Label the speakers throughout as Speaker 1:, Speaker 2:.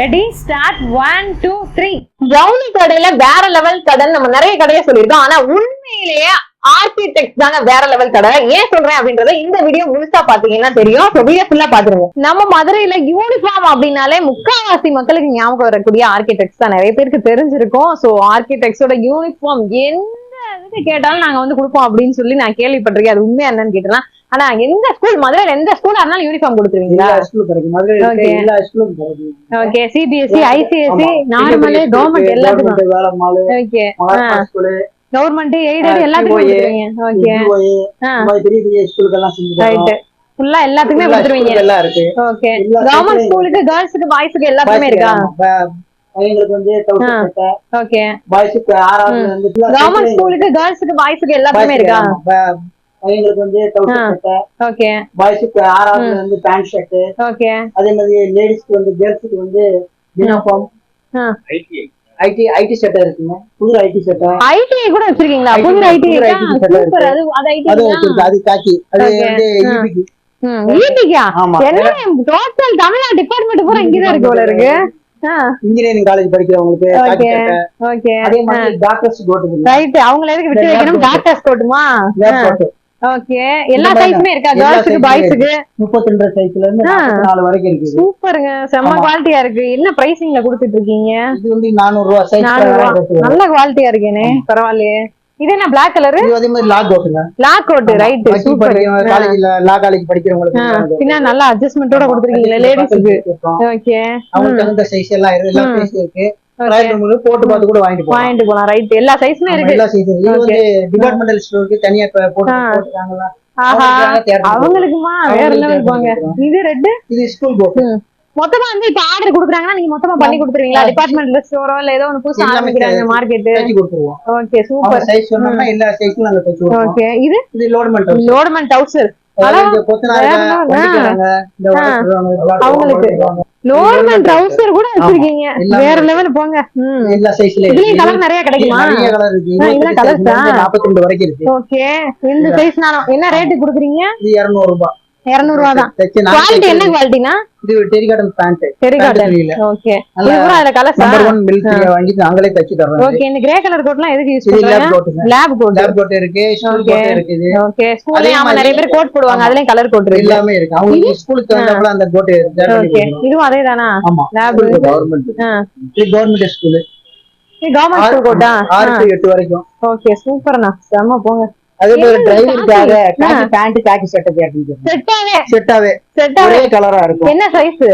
Speaker 1: Ready start one two three brownie கடையில வேற level கடை நம்ம நிறைய கடையை சொல்லியிருக்கோம். ஆனா உண்மையிலேயே ஆர்கிடெக்ட் தாங்க வேற லெவல் கடை. ஏன் சொல்றேன் அப்படின்றத இந்த வீடியோ முழுசா பாத்தீங்கன்னா தெரியும். வீடியோ ஃபுல்லா பாத்துருங்க நம்ம மதுரையில யூனிஃபார்ம் அப்படின்னாலே முக்காவாசி மக்களுக்கு ஞாபகம் வரக்கூடிய ஆர்கிடெக்ட்ஸ் தான் நிறைய பேருக்கு தெரிஞ்சிருக்கும். சோ ஆர்கிடெக்ட்ஸோட யூனிஃபார்ம் இதுக்கு கேட்டாலும் நாங்க வந்து கொடுப்போம் அப்படின்னு சொல்லி நான் கேள்விப்பட்டிருக்கேன். அது உண்மையா என்னன்னு கேட்டலாம் ஆனா எந்த ஸ்கூல் மதுரையில எந்த ஸ்கூலா இருந்தாலும் யூனிஃபார்ம் கொடுத்துருவீங்களா? Okay CBSE ICSE. Normal government எல்லாத்துக்கும். கவர்மெண்ட் எய்டட் எல்லாத்துக்கும் ஓகே ரைட்
Speaker 2: தரோம்.
Speaker 1: ஃபுல்லா எல்லாத்துக்குமே
Speaker 2: எல்லா
Speaker 1: கொடுத்துருவீங்க.
Speaker 2: எல்லாம் இருக்கு.
Speaker 1: ஓகே கவர்மெண்ட் ஸ்கூலுக்கு கேர்ள்ஸுக்கு பாய்ஸுக்கு எல்லாத்துக்குமே இருக்கா?
Speaker 2: பையங்களுக்கு வந்து
Speaker 1: ஓகே
Speaker 2: பாய்ஸுக்கு எல்லா
Speaker 1: கவர்மெண்ட் ஸ்கூலுக்கு கேர்ள்ஸுக்கு பாய்ஸுக்கு எல்லாத்துக்குமே இருக்கா?
Speaker 2: பையங்களுக்கு வந்து. சட்டை,
Speaker 1: ஓகே
Speaker 2: பாய்ஸுக்கு ஆறாவதுல இருந்து பேண்ட் ஷர்ட்
Speaker 1: ஓகே
Speaker 2: அதே மாதிரி லேடிஸ்க்கு வந்து கேர்ள்ஸுக்கு வந்து யூனிஃபார்ம். ஐடி ஐடி சட்டை இருக்குங்க. புது ஐடி சட்டை
Speaker 1: ஐடிஐ கூட வச்சிருக்கீங்களா? புது
Speaker 2: செட்டா
Speaker 1: சூப்பர் அது அது
Speaker 2: அது
Speaker 1: ஐடிஐ
Speaker 2: வச்சிருக்கு அது காக்கி அது. வந்து.
Speaker 1: ஈபிக்கா
Speaker 2: ஆமா.
Speaker 1: என்ன டோட்டல் தமிழ்நாடு டிபார்ட்மெண்ட் பூரா இங்கதான் இருக்கு போல இருக்கு.
Speaker 2: இன்ஜினியரிங் காலேஜ் படிக்கிறவங்களுக்கு
Speaker 1: ஓகே
Speaker 2: அதே மாதிரி டாக்டர்ஸ் கோட்டு
Speaker 1: ரைட் அவங்கள எதுக்கு விட்டு வைக்கணும்? டாக்டர்ஸ் கோட்டுமா
Speaker 2: கோட்டு
Speaker 1: ஓகே எல்லா சைஸுமே இருக்கா?
Speaker 2: size-மே
Speaker 1: பாய்ஸுக்கு
Speaker 2: முப்பத்தி ரெண்டு சைஸ்ல இருந்து
Speaker 1: ஆ.
Speaker 2: நாற்பத்தி நாலு வரைக்கும் இருக்குது.
Speaker 1: சூப்பருங்க. செம்ம. குவாலிட்டியா இருக்கு. என்ன பிரைசிங்ல கொடுத்துட்டு இருக்கீங்க
Speaker 2: இது வந்து நானூறு ரூபா சைஸ்.
Speaker 1: நல்ல குவாலிட்டியா இருக்கேனே. பரவாயில்லையே. இது என்ன பிளாக் கலர்
Speaker 2: இது அதே மாதிரி லா கோட்டுங்க
Speaker 1: பிளாக் கோட் ரைட் சூப்பர்.
Speaker 2: காலேஜ்ல லா காலேஜ் படிக்கிறவங்களுக்கு
Speaker 1: பின்ன நல்ல அட்ஜஸ்ட்மெண்டோட கொடுத்துருக்கீங்களா லேடிஸ்க்கு. ஓகே
Speaker 2: அவங்களுக்கு தகுந்த சைஸ் எல்லாம் இருக்கு எல்லா
Speaker 1: ம்.
Speaker 2: சைஸ் இருக்கு. போட்டு பார்த்து கூட வாங்கிட்டு
Speaker 1: வாங்கிட்டு போலாம் ரைட் எல்லா சைஸுமே இருக்கு.
Speaker 2: எல்லா இது வந்து டிபார்ட்மெண்டல் ஸ்டோருக்கு தனியா போட்டு
Speaker 1: அவங்களுக்குமா? வேற லெவல் போங்க. இது ரெட்
Speaker 2: இது ஸ்கூல்
Speaker 1: மொத்தமா வந்து இப்ப ஆர்டர் குடுக்குறாங்கன்னா நீங்க மொத்தமா பண்ணி கொடுத்துருவீங்களா?
Speaker 2: ஆ.
Speaker 1: டிபார்ட்மெண்ட் ஸ்டோரோ இல்ல ஏதோ ஒண்ணு புதுசா ஆரம்பிக்கிறாங்க மார்க்கெட் ஓகே சூப்பர்
Speaker 2: சைஸ் எல்லா சைஸ்க்கும் நாங்க தச்சு கொடுப்போம்.
Speaker 1: ஓகே இது?
Speaker 2: இது லோட்மெண்ட்
Speaker 1: லோடுமெண்ட் டவுசர் அவங்களுக்கு. லோடுமெண்ட் ட்ரவுசர் கூட வச்சிருக்கீங்க. வேற. லெவல் போங்க.
Speaker 2: எல்லா சைஸ்ல
Speaker 1: இதுலயும் கலர் நிறைய கிடைக்குமா?
Speaker 2: நிறைய கலர் இருக்கு.
Speaker 1: இதெல்லாம்
Speaker 2: வரைக்கும் இருக்கு.
Speaker 1: ஓகே இந்த சைஸ் நானும் என்ன ரேட்டு குடுக்குறீங்க?
Speaker 2: இது இருநூறு ரூபாய்
Speaker 1: இருநூறு ரூபா தான். குவாலிட்டி என்ன. குவாலிட்டினா
Speaker 2: இது டெரிகாட்டன் பேண்ட்
Speaker 1: சரி காட்டன்
Speaker 2: துணியில.
Speaker 1: ஓகே இது கூட அதுல
Speaker 2: நம்பர் வாங்கி நாங்களே தச்சு
Speaker 1: ஓகே இந்த கிரே கலர் கோட்லாம் எதுக்கு யூஸ் பண்றாங்க?
Speaker 2: லேப் கோட்டுங்க
Speaker 1: லேப் கோட்
Speaker 2: லேப் கோட் இருக்கு ஸ்கூல்
Speaker 1: Okay.
Speaker 2: கோட் இருக்குது
Speaker 1: ஓகே
Speaker 2: அதே
Speaker 1: ஸ்கூல்ல ஆமா நிறைய பேர் கோட் போடுவாங்க. அதுலயும் கலர் கோட் இருக்கு.
Speaker 2: எல்லாமே இருக்கு. அவங்களுக்கு ஸ்கூலுக்கு தகுந்தாப்புல அந்த கோட்
Speaker 1: ஓகே இதுவும் அதே தானா?
Speaker 2: ஆமா.
Speaker 1: Lab
Speaker 2: government. இது? கவர்மெண்ட் ஸ்கூல்
Speaker 1: கவர்மெண்ட் ஸ்கூல் கோட்டா
Speaker 2: ஆறு டு எட்டு வரைக்கும்.
Speaker 1: ஓகே சூப்பர்ண்ணா செம்ம போங்க.
Speaker 2: அதே மாதிரி டிரைவருக்காக
Speaker 1: காக்கி?
Speaker 2: பேண்ட் காக்கி சட்டை கேட்டீங்க
Speaker 1: செட்டாவே.
Speaker 2: ஒரே கலரா இருக்கும்.
Speaker 1: என்ன சைஸ்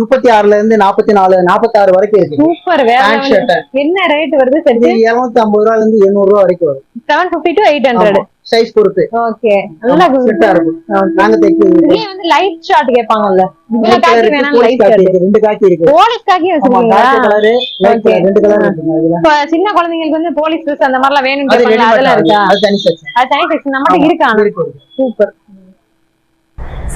Speaker 2: முப்பத்தி ஆறுல இருந்து நாற்பத்தி நாலு நாற்பத்தி ஆறு வரைக்கும் இருக்கு.
Speaker 1: சூப்பர்.
Speaker 2: ஷர்ட்
Speaker 1: என்ன ரேட் வருது
Speaker 2: இருநூத்தி ஐம்பது ரூபால இருந்து எண்ணூறு ரூபா வரைக்கும் வரும்.
Speaker 1: Seven fifty to eight hundred
Speaker 2: size பொறுத்து.
Speaker 1: ஓகே நல்லா
Speaker 2: செட்டா இருக்கும். நாங்க தைக்கிறது
Speaker 1: இதுலயே வந்து லைட் ஷாட் கேட்பாங்கல்ல.
Speaker 2: White
Speaker 1: காக்கி
Speaker 2: இருக்கு,
Speaker 1: வேணாம்
Speaker 2: police
Speaker 1: லைட் ஷாட்
Speaker 2: இருக்கு, ரெண்டு காக்கி இருக்கு.
Speaker 1: Police khaki
Speaker 2: dark colour light ரெண்டு கலர் அதுல
Speaker 1: இப்ப சின்ன குழந்தைங்களுக்கு வந்து போலீஸ் ட்ரெஸ் அந்த
Speaker 2: அது
Speaker 1: கேட்பாங்களா?
Speaker 2: ரெடி
Speaker 1: அதெல்லாம் இருக்கா?
Speaker 2: அது தனி செக்ஷன்
Speaker 1: அது தனி செக்ஷன் இருக்கா?
Speaker 2: இருக்கு இருக்கு.
Speaker 1: சூப்பர்.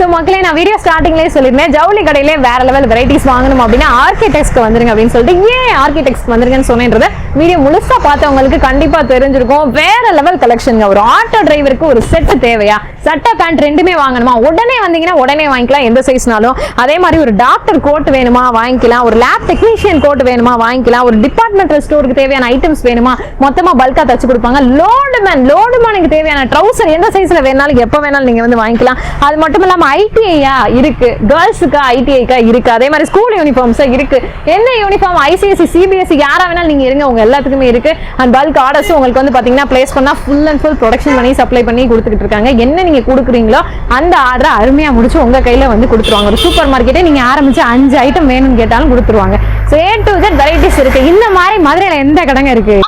Speaker 1: ஸோ மக்களே நான் வீடியோ ஸ்டார்டிங்லேயே சொல்லியிருந்தேன். ஜவுளி கடையிலே வேற லெவல் வெரைட்டிஸ் வாங்கணும் அப்படின்னா ஆர்கிடெக்ட்ஸ்க்கு வந்துருங்க அப்படின்னு சொல்லிட்டு ஏன் ஆர்கிடெக்ட்ஸ் வந்துருங்கன்னு சொன்னேன்றத வீடியோ முழுசாக பார்த்தவங்களுக்கு கண்டிப்பா தெரிஞ்சிருக்கும். வேற லெவல் கலெக்ஷனுங்க ஒரு ஆட்டோ டிரைவருக்கு ஒரு செட்டு தேவையா? சட்டை பேண்ட் ரெண்டுமே வாங்கணுமா? உடனே வந்தீங்கன்னா உடனே வாங்கிக்கலாம். எந்த சைஸ்னாலும் அதே மாதிரி ஒரு டாக்டர் கோட் வேணுமா? வாங்கிக்கலாம். ஒரு லேப் டெக்னீஷியன் கோட் வேணுமா? வாங்கிக்கலாம். ஒரு டிபார்ட்மெண்டல் ஸ்டோருக்கு தேவையான ஐட்டம்ஸ் வேணுமா? மொத்தமாக பல்காக தச்சு கொடுப்பாங்க. லோடு மேன் லோடு மேனுக்கு தேவையான ட்ரௌசர் எந்த சைஸில் வேணாலும் எப்போ வேணாலும் நீங்கள் வந்து வாங்கிக்கலாம். அது மட்டும் இல்லாமல் ஐடிஐயா இருக்கு. கேர்ள்ஸுக்கு ஐடிஐக்கா இருக்கு. அதே மாதிரி ஸ்கூல் யூனிஃபார்ம்ஸா இருக்கு. என்ன யூனிஃபார்ம் ஐசிஎஸ்சி சிபிஎஸ்சி யாரா வேணாலும் நீங்க இருங்க. உங்க எல்லாத்துக்குமே இருக்கு. அண்ட் பல்க் ஆர்டர்ஸும் உங்களுக்கு வந்து பாத்தீங்கன்னா பிளேஸ் பண்ணா ஃபுல் அண்ட் ஃபுல் ப்ரொடக்ஷன் பண்ணி சப்ளை பண்ணி கொடுத்துட்டு இருக்காங்க. என்ன நீங்க கொடுக்குறீங்களோ அந்த ஆர்டரை அருமையா முடிச்சு உங்க கையில வந்து கொடுத்துருவாங்க. ஒரு சூப்பர் மார்க்கெட்டே நீங்க ஆரம்பிச்சு அஞ்சு ஐட்டம் வேணும்னு கேட்டாலும் கொடுத்துருவாங்க. So A to Z varieties இருக்கு. இந்த மாதிரி மதுரையில எந்த கடைங்க இருக்கு?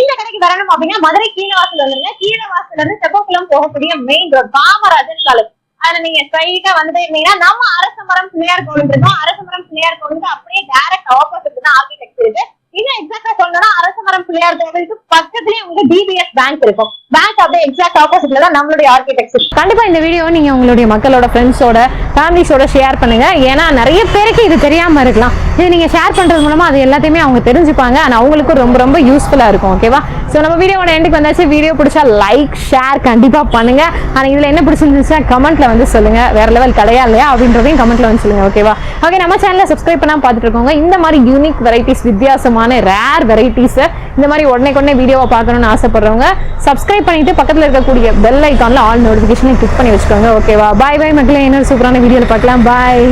Speaker 1: இந்த கடைக்கு வரணும் அப்படின்னா மதுரை கீழவாசல் வந்துருங்க. கீழவாசல்ல இருந்து செப்பக்குளம் போகக்கூடிய மெயின் ரோட் காமராஜர் காலேஜ் அதுல நீங்க ஸ்ட்ரைட்டா வந்துட்டே இருந்தீங்கன்னா நம்ம அரச மரம் பிள்ளையார் கோவில் இருக்கோம் அரச மரம் பிள்ளையார் கோவிலுக்கு அப்படியே டைரக்ட் ஆப்போசிட் தான் ஆர்கிடெக்ட் இருக்கு. இன்னும் எக்ஸாக்டா சொல்லணும்னா அரச மரம் பிள்ளையார் கோவிலுக்கு பக்கத்துலயே உங்களுக்கு டிபிஎஸ் பேங்க் இருக்கும்.
Speaker 3: பேங்க் அப்படியே எக்ஸாக்ட் ஆப்போசிட்ல தான் நம்மளுடைய ஆர்கிடெக்ட்
Speaker 1: கண்டிப்பா இந்த வீடியோ நீங்க உங்களுடைய மக்களோட ஃப்ரெண்ட்ஸோட ஃபேமிலிஸோட ஷேர் பண்ணுங்க. ஏன்னா நிறைய பேருக்கு இது தெரியாம இருக்கலாம். இது நீங்க ஷேர் பண்றது மூலமா அது எல்லாத்தையுமே அவங்க தெரிஞ்சுப்பாங்க. ஆனா அவங்களுக்கும் ரொம்ப ரொம்ப யூஸ்ஃபுல்லா இருக்கும் ஓகேவா ஸோ நம்ம வீடியோட எண்டுக்கு வந்தாச்சு. வீடியோ பிடிச்சா லைக் ஷேர் கண்டிப்பா பண்ணுங்க. ஆனா இதுல என்ன பிடிச்சிருந்துச்சுன்னா கமெண்ட்ல வந்து சொல்லுங்க. வேற லெவல் கிடையா இல்லையா அப்படின்றதையும் கமெண்ட்ல வந்து சொல்லுங்க ஓகேவா ஓகே நம்ம சேனலை சப்ஸ்கிரைப் பண்ணாம பார்த்துட்டு இருக்கோங்க இந்த மாதிரி யூனிக் வெரைட்டிஸ் வித்தியாசமான ரேர் வெரைட்டிஸை இந்த மாதிரி உடனே உடனே வீடியோவை பார்க்கணும்னு ஆசைப்படுறவங்க சப்ஸ்கிரைப் பண்ணிட்டு பக்கத்துல இருக்கக்கூடிய பெல் ஐக்கான்ல ஆல் நோட்டிபிகேஷனை கிளிக் பண்ணி வச்சுக்கோங்க. ஓகேவா பாய் பாய் மக்களே. இன்னொரு சூப்பரான வீடியோல பார்க்கலாம். பாய்